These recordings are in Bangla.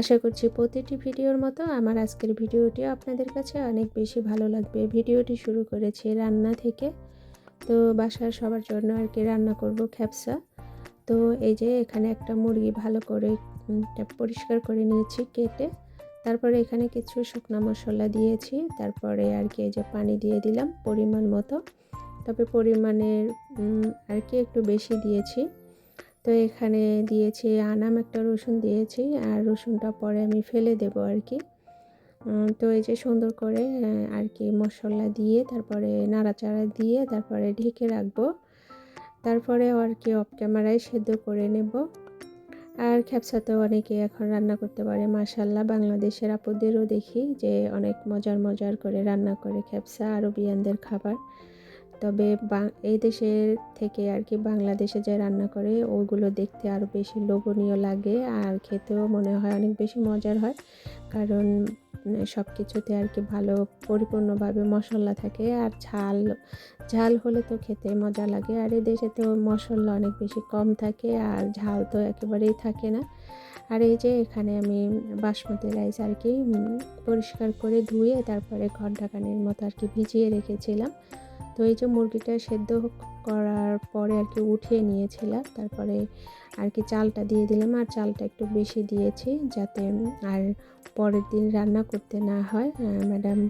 আশা করছি প্রতিটি ভিডিওর মতো আমার আজকের ভিডিওটিও আপনাদের কাছে অনেক বেশি ভালো লাগবে। ভিডিওটি শুরু করেছি রান্না থেকে। তো বাসার সবার জন্য আর কি রান্না করব খ্যাপসা তো এই যে এখানে একটা মুরগি ভালো করে পরিষ্কার করে নিয়েছি কেটে। তারপরে এখানে কিছু শুকনো মশলা দিয়েছি। তারপরে আর কি এই যে পানি দিয়ে দিলাম পরিমাণ মতো। তবে পরিমাণের আর কি একটু বেশি দিয়েছি। তো এখানে দিয়েছি আনাম, একটা রসুন দিয়েছি আর রসুনটা পরে আমি ফেলে দেব আর কি। তো এই যে সুন্দর করে আর কি মশলা দিয়ে, তারপরে নাড়াচাড়া দিয়ে, তারপরে ঢেকে রাখব। তারপরে আর কি অফ ক্যামেরায় সেদ্ধ করে নেব। আর খ্যাপসা তো অনেকে এখন রান্না করতে পারে মাসাল্লাহ বাংলাদেশের আপুদেরও দেখি যে অনেক মজার মজার করে রান্না করে খ্যাপসা আরবিয়ানদের খাবার। তবে এই দেশের থেকে আর কি বাংলাদেশে যে রান্না করে, ওগুলো দেখতে আরও বেশি লোভনীয় লাগে আর খেতেও মনে হয় অনেক বেশি মজার হয়। কারণ সব কিছুতে আর কি ভালো পরিপূর্ণভাবে মশলা থাকে আর ঝাল ঝাল হলে তো খেতে মজা লাগে। আর এই দেশে তো মশলা অনেক বেশি কম থাকে আর ঝাল তো একেবারেই থাকে না। আর এই যে এখানে আমি বাসমতি রাইস আর কি পরিষ্কার করে ধুয়ে তারপরে ঘর ঘন্টাখানের মতো আর কি ভিজিয়ে রেখেছিলাম। তো এই যে মুরগিটা সেদ্ধ করার পরে আর কি উঠিয়ে নিয়েছিলাম, তারপরে আর কি চালটা দিয়ে দিলাম আর চালটা একটু বেশি দিয়েছি যাতে আর পরের দিন রান্না করতে না হয়। ম্যাডাম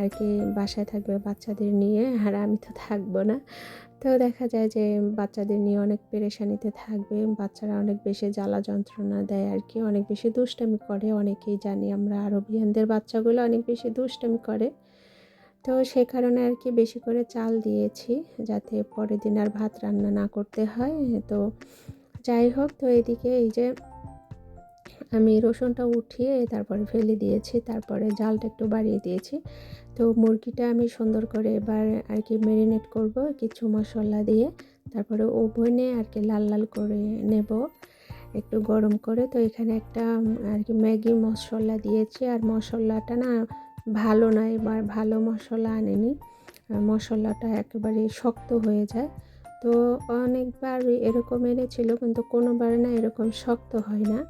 আর কি বাসায় থাকবে বাচ্চাদের নিয়ে আর আমি তো থাকব না। তো দেখা যায় যে বাচ্চাদের নিয়ে অনেক পেরেশানিতে থাকবে, বাচ্চারা অনেক বেশি জ্বালা যন্ত্রণা দেয় আর কি, অনেক বেশি দুষ্টামি করে। অনেকেই জানি আমরা আরবিয়ানদের বাচ্চাগুলো অনেক বেশি দুষ্টামি করে। তো সে কারণে আর কি বেশি করে চাল দিয়েছি যাতে পরের দিন আর ভাত রান্না না করতে হয়। তো যাই হোক, তো এদিকে এই যে আমি রসুনটা উঠিয়ে তারপরে ফেলে দিয়েছি, তারপরে জালটা একটু বাড়িয়ে দিয়েছি। তো মুরগিটা আমি সুন্দর করে এবার আর কি ম্যারিনেট করব কিছু মশলা দিয়ে। তারপরে ওভেনে আর কি লাল লাল করে নেব একটু গরম করে। তো এখানে একটা আর কি ম্যাগি মশলা দিয়েছি। আর মশলাটা না ভালো না, এবার ভালো মশলা আনেনি। মশলাটা একেবারে শক্ত হয়ে যায়। তো অনেকবার এরকম এনেছিল, কিন্তু কোনোবার না এরকম শক্ত হয় না।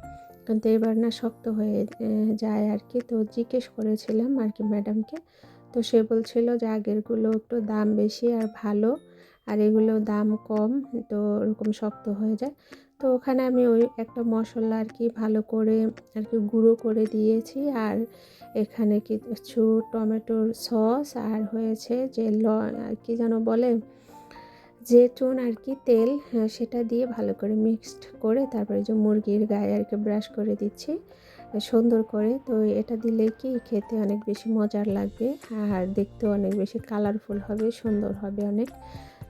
কিন্তু এবার না শক্ত হয়ে যায় আর কি তো জিজ্ঞেস করেছিলাম আর কি ম্যাডামকে। তো সে বলছিল যে আগেরগুলো একটু দাম বেশি আর ভালো, আর এগুলো দাম কম, তো ওরকম শক্ত হয়ে যায়। তো ওখানে আমি ওই একটা মশলা আর কি ভালো করে আর কি গুঁড়ো করে দিয়েছি। আর এখানে কিছু টমেটোর সস আর হয়েছে যে ল আর কি যেন বলে যে জেটুন আর কি তেল হ্যাঁ, সেটা দিয়ে ভালো করে মিক্সড করে তারপরে যে মুরগির গায়ে আর কি ব্রাশ করে দিচ্ছি সুন্দর করে। তো এটা দিলে কি খেতে অনেক বেশি মজার লাগবে আর দেখতেও অনেক বেশি কালারফুল হবে সুন্দর হবে অনেক।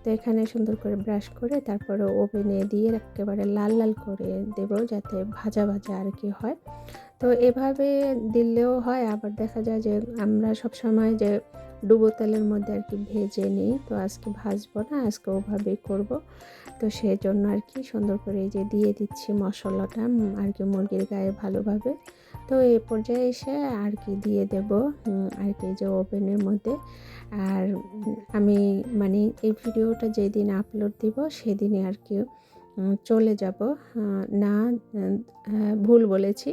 তো এখানে সুন্দর করে ব্রাশ করে তারপরে ওভেনে দিয়ে একেবারে লাল লাল করে দেব যাতে ভাজা ভাজা আর কি হয়। তো এভাবে দিলেও হয়, আবার দেখা যায় যে আমরা সব সময় যে ডুবো তেলের মধ্যে আর কি ভেজে নিই, তো আজকে ভাজবো না, আজকে ওভাবেই করব। তো সেই জন্য আর কি সুন্দর করে এই যে দিয়ে দিচ্ছি মশলাটা আর কি মুরগির গায়ে ভালোভাবে। তো এই পর্যায়ে এসে আর কি দিয়ে দেব আর কি যে ওভেনের মধ্যে। আর আমি মানে এই ভিডিওটা যেদিন আপলোড দিব সেদিনে আর কি চলে যাব। না ভুল বলেছি।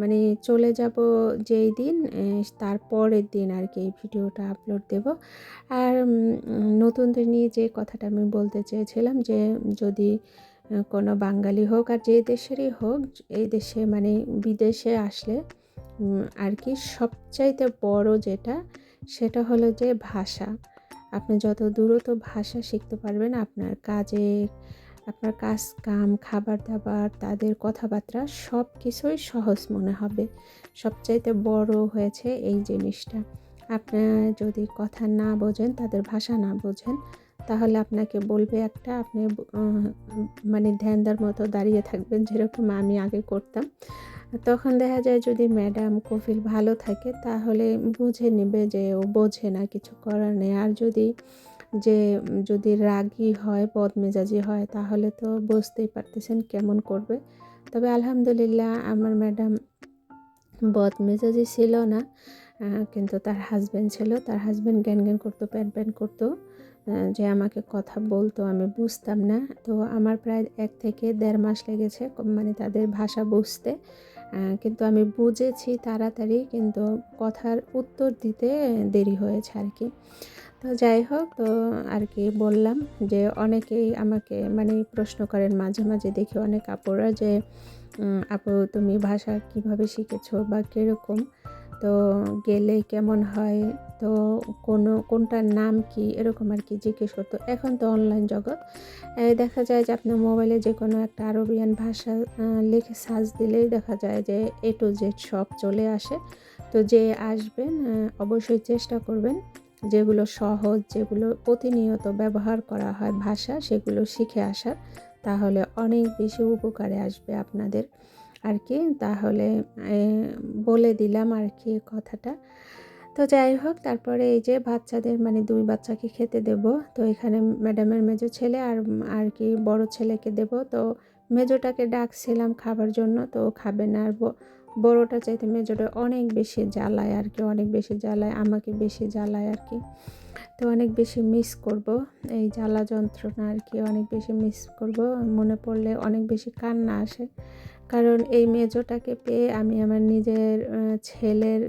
মানে চলে যাব যেই দিন তার পরের দিন আর কি এই ভিডিওটা আপলোড দেব। আর নতুনদের নিয়ে যে কথাটা আমি বলতে চেয়েছিলাম যে, যদি কোনো বাঙালি হোক আর যে দেশেরই হোক, এই দেশে মানে বিদেশে আসলে আর কি সবচাইতে বড় যেটা, সেটা হলো যে ভাষা। আপনি যত দ্রুত ভাষা শিখতে পারবেন, আপনার কাজে আপনার কাজ, কাম খাবার দাবার তাদের কথাবার্তা সব কিছুই সহজ মনে হবে। সবচাইতে বড় হয়েছে এই জিনিসটা। আপনার যদি কথা না বোঝেন, তাদের ভাষা না বোঝেন, তাহলে আপনাকে বলবে একটা, আপনি মানে ধ্যানদার মতো দাঁড়িয়ে থাকবেন যেরকম আমি আগে করতাম। তখন দেখা যায় যদি ম্যাডাম কফিল ভালো থাকে, তাহলে বুঝে নেবে যে ও বোঝে না কিছু করার নেই। আর যদি যে যদি রাগী হয়, বদমেজাজি হয়, তাহলে তো বুঝতেই পারতেছেন কেমন করবে। তবে আলহামদুলিল্লাহ আমার ম্যাডাম বদমেজাজি ছিল না কিন্তু তার হাজব্যান্ড ছিল। তার হাজব্যান্ড জ্ঞান জ্ঞান করতো, প্যান প্যান করতো যে আমাকে কথা বলতো, আমি বুঝতাম না। তো আমার প্রায় এক থেকে দেড় মাস লেগেছে মানে তাদের ভাষা বুঝতে। কিন্তু আমি বুঝেছি তাড়াতাড়ি, কিন্তু কথার উত্তর দিতে দেরি হয়েছে আর কি। তো যাই হোক, তো আর কি বললাম যে অনেকেই আমাকে মানে প্রশ্ন করেন মাঝে মাঝে দেখি অনেক আপুরা যে আপু তুমি ভাষা কীভাবে শিখেছো বা কীরকম? তো গেলে কেমন হয়? তো কোনো, কোনটার নাম কি? এরকম আর কি জিজ্ঞেস করতো। এখন তো অনলাইন জগৎ। দেখা যায় যে আপনার মোবাইলে যে কোনো একটা আরবিয়ান ভাষা লিখে সার্চ দিলেই দেখা যায় যে এ টু জেড সব চলে আসে। তো যে আসবেন অবশ্যই চেষ্টা করবেন। যেগুলো সহজ, যেগুলো প্রতিনিয়ত ব্যবহার করা হয় ভাষা, সেগুলো শিখে আসার, তাহলে অনেক বেশি উপকারে আসবে আপনাদের। আর কি, তাহলে বলে দিলাম আর কি কথাটা। তো যাই হোক, তারপরে এই যে বাচ্চাদের মানে দুই বাচ্চাকে খেতে দেব। তো এখানে ম্যাডামের মেজো ছেলে আর আর কি বড় ছেলেকে দেব। তো মেজোটাকে ডাকছিলাম খাবার জন্য, তো খাবে না আর বড়টা চাইতে মেজোটা অনেক বেশি জ্বালায় আর কি অনেক বেশি জ্বালায়, আমাকে বেশি জ্বালায় আর কি তো অনেক বেশি মিস করব এই জ্বালা যন্ত্রণা আর কি অনেক বেশি মিস করব। মনে পড়লে অনেক বেশি কান্না আসে। কারণ এই মেজোটাকে পেয়ে আমি আমার নিজের ছেলের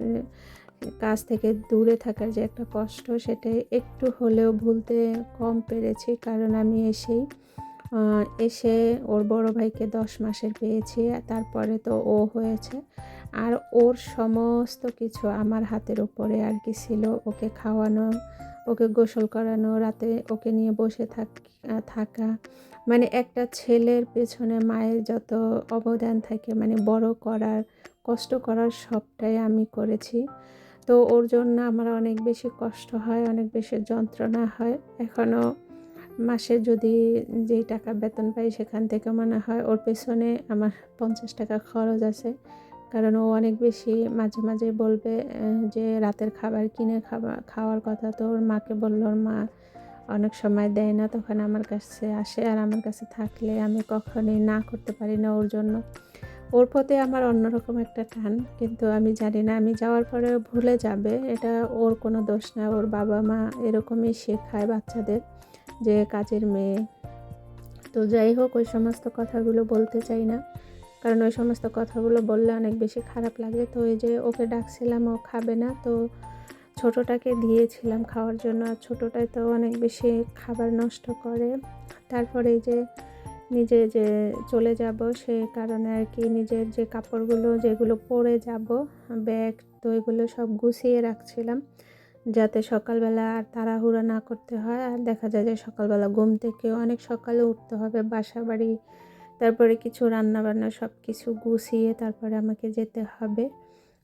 কাছ থেকে দূরে থাকার যে একটা কষ্ট সেটা একটু হলেও ভুলতে কম পেরেছি। কারণ আমি এসেই এসে ওর বড় ভাইকে দশ মাসের পেয়েছি তারপরে তো ও হয়েছে। আর ওর সমস্ত কিছু আমার হাতের উপরে আর কি ছিল। ওকে খাওয়ানো, ওকে গোসল করানো, রাতে ওকে নিয়ে বসে থাক, থাকা। মানে একটা ছেলের পেছনে মায়ের যত অবদান থাকে মানে বড় করার, কষ্ট করার সবটাই আমি করেছি। তো ওর জন্য আমার অনেক বেশি কষ্ট হয়, অনেক বেশি যন্ত্রণা হয়। এখনও মাসে যদি যেই টাকা বেতন পাই সেখান থেকে মনে হয় ওর পেছনে আমার পঞ্চাশ টাকা খরচ আছে। কারণ ও অনেক বেশি মাঝে মাঝে বলবে যে রাতের খাবার কিনে খাবার খাওয়ার কথা তো ওর মাকে বলল। ওর মা অনেক সময় দেয় না, তখন আমার কাছে আসে আর আমার কাছে থাকলে আমি কখনোই না করতে পারি না ওর জন্য। ওর পথে আমার অন্যরকম একটা টান, কিন্তু আমি জানি না, আমি যাওয়ার পরে ভুলে যাবে। এটা ওর কোনো দোষ না, ওর বাবা মা এরকমই শেখায় বাচ্চাদের। যে কাজের মেয়ে। তো যাই হোক, ওই সমস্ত কথাগুলো বলতে চাই না। কারণ ওই সমস্ত কথাগুলো বললে অনেক বেশি খারাপ লাগে। তো এই যে ওকে ডাকছিলাম, ও খাবে না। তো ছোটোটাকে দিয়েছিলাম খাওয়ার জন্য। আর ছোটোটাই তো অনেক বেশি খাবার নষ্ট করে। তারপরে যে নিজে যে চলে যাব, সে কারণে আর কি নিজের যে কাপড়গুলো, যেগুলো পরে যাব, ব্যাগ তো এগুলো সব গুছিয়ে রাখছিলাম। যাতে সকালবেলা আর তাড়াহুড়া না করতে হয়। আর দেখা যায় যে সকালবেলা ঘুম থেকে অনেক সকালে উঠতে হবে বাসা বাড়ি, তারপরে কিছু রান্না বান্না সব কিছু গুছিয়ে তারপরে আমাকে যেতে হবে।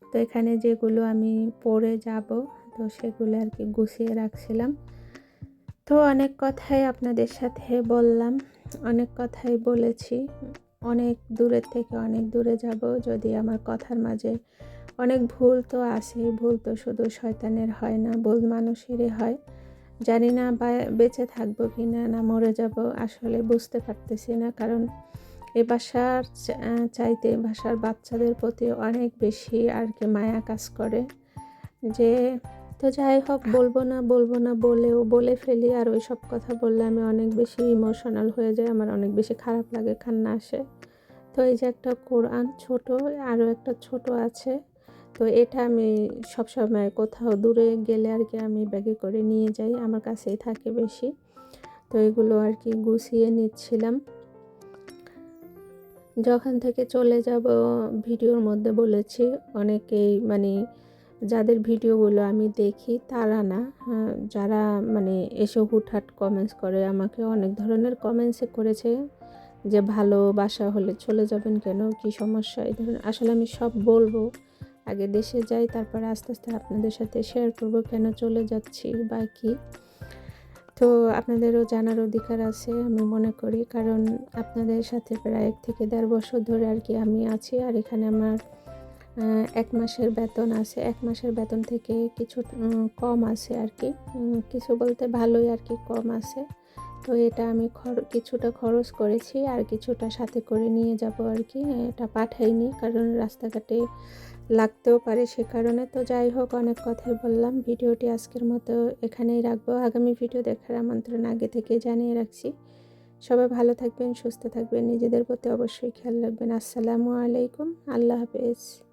তো এখানে যেগুলো আমি পরে যাব, তো সেগুলো আর কি গুছিয়ে রাখছিলাম। তো অনেক কথাই আপনাদের সাথে বললাম, অনেক কথাই বলেছি। অনেক দূরের থেকে অনেক দূরে যাব, যদি আমার কথার মাঝে অনেক ভুল তো আসেই ভুল তো শুধু শয়তানের হয় না, ভুল মানুষেরই হয়। জানি না বা বেঁচে থাকব কি না না মরে যাব, আসলে বুঝতে পারতেছি না, কারণ এ বাসার চাইতে বাসার বাচ্চাদের প্রতি অনেক বেশি আর কি মায়া কাজ করে। যে তো যাই হোক, বলব না বলব না, বলেও, বলে ফেলি আর ওই সব কথা বললে আমি অনেক বেশি ইমোশনাল হয়ে যাই, আমার অনেক বেশি খারাপ লাগে, কান্না আসে। তো এই যে একটা কোরআন ছোট, আরও একটা ছোট আছে। তো এটা আমি সবসময় কোথাও দূরে গেলে আর কি আমি ব্যাগে করে নিয়ে যাই আমার কাছেই থাকে বেশি। তো এগুলো আর কি গুছিয়ে নিচ্ছিলাম। যখন থেকে চলে যাব ভিডিওর মধ্যে বলেছি অনেকেই মানে যাদের ভিডিওগুলো আমি দেখি তারা না হ্যাঁ, যারা মানে এসে হুটহাট কমেন্টস করে আমাকে অনেক ধরনের কমেন্টসে করেছে যে ভালোবাসা হলে চলে যাবেন কেন কি সমস্যা? এই ধরনের আসলে আমি সব বলব। আগে দেশে যাই, তারপরে আস্তে আস্তে আপনাদের সাথে শেয়ার করব কেন চলে যাচ্ছি বা কি। তো আপনাদেরও জানার অধিকার আছে আমি মনে করি, কারণ আপনাদের সাথে প্রায় এক থেকে দেড় বছর ধরে আর কি আমি আছি, আর এখানে আমার এক মাসের বেতন আছে। এক মাসের বেতন থেকে কিছু কম আছে আর কি। কিছু বলতে ভালোই আর কি কম আছে। তো এটা আমি কিছুটা খরচ করেছি, আর কিছুটা সাথে করে নিয়ে যাব আর কি। এটা পাঠাইনি, কারণ রাস্তাঘাটে লাগতেও পারে সে কারণে। তো যাই হোক, অনেক কথাই বললাম। ভিডিওটি আজকের মতো এখানেই রাখব। আগামী ভিডিও দেখার আমন্ত্রণ আগে থেকে জানিয়ে রাখছি। সবাই ভালো থাকবেন, সুস্থ থাকবেন। নিজেদের প্রতি অবশ্যই খেয়াল রাখবেন। আসসালামু আলাইকুম। আল্লাহ হাফেজ।